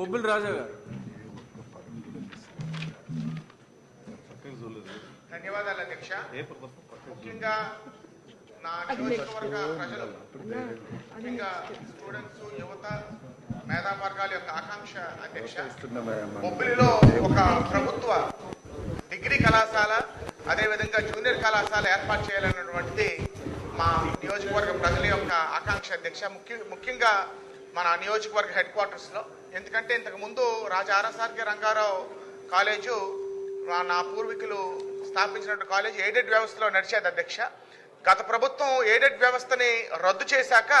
బొబ్బులు రాజా గారు. ధన్యవాదాలు అధ్యక్ష. ముఖ్యంగా నా నియోజకవర్గ ప్రజలు ముఖ్యంగా స్టూడెంట్స్ యువత మేధావర్గాల యొక్క ఆకాంక్ష అధ్యక్ష. బొబ్బిలిలో ఒక ప్రభుత్వ డిగ్రీ కళాశాల అదేవిధంగా జూనియర్ కళాశాల ఏర్పాటు చేయాలన్నటువంటిది మా నియోజకవర్గ ప్రజల యొక్క ఆకాంక్ష అధ్యక్ష. ముఖ్యంగా మన నియోజకవర్గ హెడ్ క్వార్టర్స్లో. ఎందుకంటే ఇంతకుముందు రాజా ఆర్ఎస్ఆర్కే రంగారావు కాలేజు నా పూర్వీకులు స్థాపించినట్టు కాలేజ్ ఎయిడెడ్ వ్యవస్థలో నడిచేది అధ్యక్ష. గత ప్రభుత్వం ఎయిడెడ్ వ్యవస్థని రద్దు చేశాక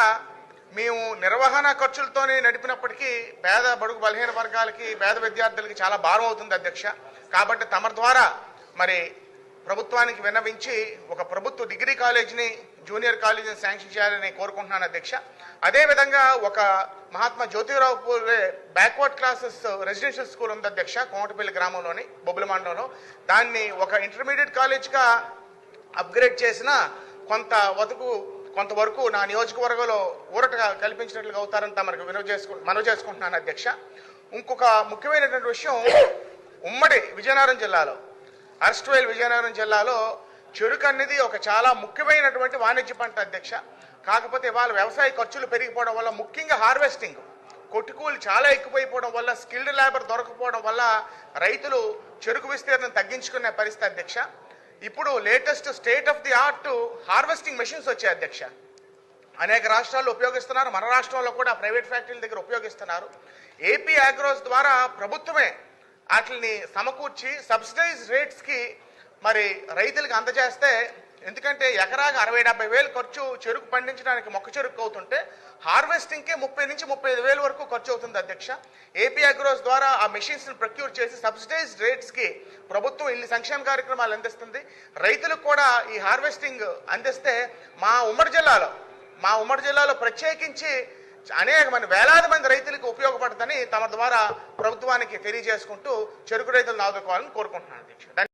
మేము నిర్వహణ ఖర్చులతోనే నడిపినప్పటికీ పేద బడుగు బలహీన వర్గాలకి పేద విద్యార్థులకి చాలా భారం అవుతుంది అధ్యక్ష. కాబట్టి తమ ద్వారా మరి ప్రభుత్వానికి విన్నవించి ఒక ప్రభుత్వ డిగ్రీ కాలేజీని జూనియర్ కాలేజీని శాంక్షన్ చేయాలని కోరుకుంటున్నాను అధ్యక్ష. అదేవిధంగా ఒక Mahatma Jyotirao Phule backward classes residential school ఉంది అధ్యక్ష కోమటపల్లి గ్రామంలోని బొబ్బుల మండలంలో. దాన్ని ఒక ఇంటర్మీడియట్ కాలేజ్గా అప్గ్రేడ్ చేసిన కొంత వదుకు కొంతవరకు నా నియోజకవర్గంలో ఊరట కల్పించినట్లుగా అవుతారని తమకు వినవ చేసుకు మనవి చేసుకుంటున్నాను అధ్యక్ష. ఇంకొక ముఖ్యమైనటువంటి విషయం ఉమ్మడి విజయనగరం జిల్లాలో అర్స్ట్వేల్ విజయనగరం జిల్లాలో చెరుకు అనేది ఒక చాలా ముఖ్యమైనటువంటి వాణిజ్య పంట అధ్యక్ష. కాకపోతే ఇవాళ వ్యవసాయ ఖర్చులు పెరిగిపోవడం వల్ల ముఖ్యంగా హార్వెస్టింగ్ కొట్టుకూలు చాలా ఎక్కువైపోవడం వల్ల స్కిల్డ్ లేబర్ దొరకపోవడం వల్ల రైతులు చెరుకు విస్తీర్ణం తగ్గించుకునే పరిస్థితి అధ్యక్ష. ఇప్పుడు latest state of the art harvesting machines వచ్చాయి అధ్యక్ష. అనేక రాష్ట్రాల్లో ఉపయోగిస్తున్నారు మన రాష్ట్రంలో కూడా ప్రైవేట్ ఫ్యాక్టరీల దగ్గర ఉపయోగిస్తున్నారు. ఏపీ అగ్రోస్ ద్వారా ప్రభుత్వమే వాటిని సమకూర్చి సబ్సిడైజ్ రేట్స్కి మరి రైతులకు అందజేస్తే ఎందుకంటే ఎకరాకి అరవై డెబ్బై వేలు ఖర్చు చెరుకు పండించడానికి మొక్క చెరుకు అవుతుంటే హార్వెస్టింగ్కే ముప్పై నుంచి ముప్పై ఐదు వేలు వరకు ఖర్చు అవుతుంది అధ్యక్ష. ఏపీ అగ్రోస్ ద్వారా ఆ మెషిన్స్ని ప్రొక్యూర్ చేసి సబ్సిడైజ్ రేట్స్కి ప్రభుత్వం ఇన్ని సంక్షేమ కార్యక్రమాలు అందిస్తుంది. రైతులకు కూడా ఈ హార్వెస్టింగ్ అందిస్తే మా ఉమ్మడి జిల్లాలో మా ఉమ్మడి జిల్లాలో ప్రత్యేకించి అనేక మంది వేలాది మంది రైతులకు ఉపయోగపడుతుందని తమ ద్వారా ప్రభుత్వానికి తెలియజేసుకుంటూ చెరుకు రైతులను ఆదుకోవాలని కోరుకుంటున్నాను అధ్యక్ష.